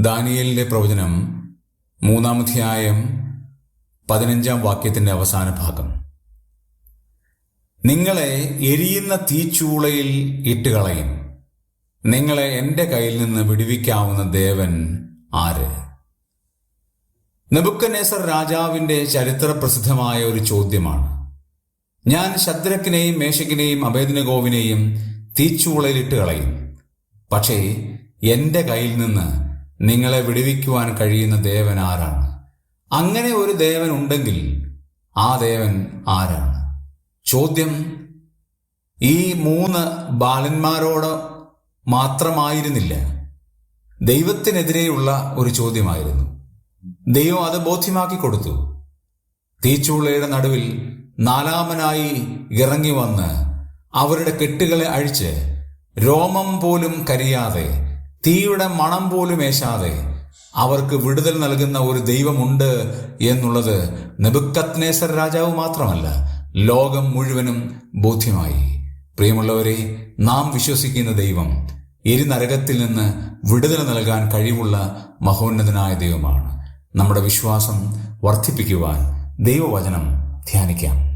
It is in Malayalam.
ദാനിയേലിന്റെ പ്രവചനം മൂന്നാമധ്യായം പതിനഞ്ചാം വാക്യത്തിന്റെ അവസാന ഭാഗം. നിങ്ങളെ എരിയുന്ന തീച്ചൂളയിൽ ഇട്ടുകളയും. നിങ്ങളെ എന്റെ കയ്യിൽ നിന്ന് വിടുവിക്കാവുന്ന ദേവൻ ആര്? നെബുക്കനേസർ രാജാവിന്റെ ചരിത്ര പ്രസിദ്ധമായ ഒരു ചോദ്യമാണ്. ഞാൻ ശദ്രക്കിനെയും മേശക്കിനെയും അഭേദനഗോവിനെയും തീച്ചൂളയിലിട്ട് കളയും പക്ഷേ എന്റെ കയ്യിൽ നിന്ന് നിങ്ങളെ വിടുവിക്കുവാൻ കഴിയുന്ന ദേവൻ ആരാണ്? അങ്ങനെ ഒരു ദേവൻ ഉണ്ടെങ്കിൽ ആ ദേവൻ ആരാണ്? ചോദ്യം ഈ മൂന്ന് ബാലന്മാരോട് മാത്രമായിരുന്നില്ല. ദൈവത്തിനെതിരെയുള്ള ഒരു ചോദ്യമായിരുന്നു. ദൈവം അത് ബോധ്യമാക്കി കൊടുത്തു. തീച്ചൂളയുടെ നടുവിൽ നാലാമനായി ഇറങ്ങി വന്ന് അവരുടെ കെട്ടുകളെ അഴിച്ച് രോമം പോലും കരിയാതെ തീയുടെ മണം പോലും ഏശാതെ അവർക്ക് വിടുതൽ നൽകുന്ന ഒരു ദൈവമുണ്ട് എന്നുള്ളത് നെബുക്കത്നേസർ രാജാവ് മാത്രമല്ല ലോകം മുഴുവനും ബോധ്യമായി. പ്രിയമുള്ളവരെ നാം വിശ്വസിക്കുന്ന ദൈവം എരിനരകത്തിൽ നിന്ന് വിടുതൽ നൽകാൻ കഴിവുള്ള മഹോന്നതനായ ദൈവമാണ്. നമ്മുടെ വിശ്വാസം വർദ്ധിപ്പിക്കുവാൻ ദൈവവചനം ധ്യാനിക്കാം.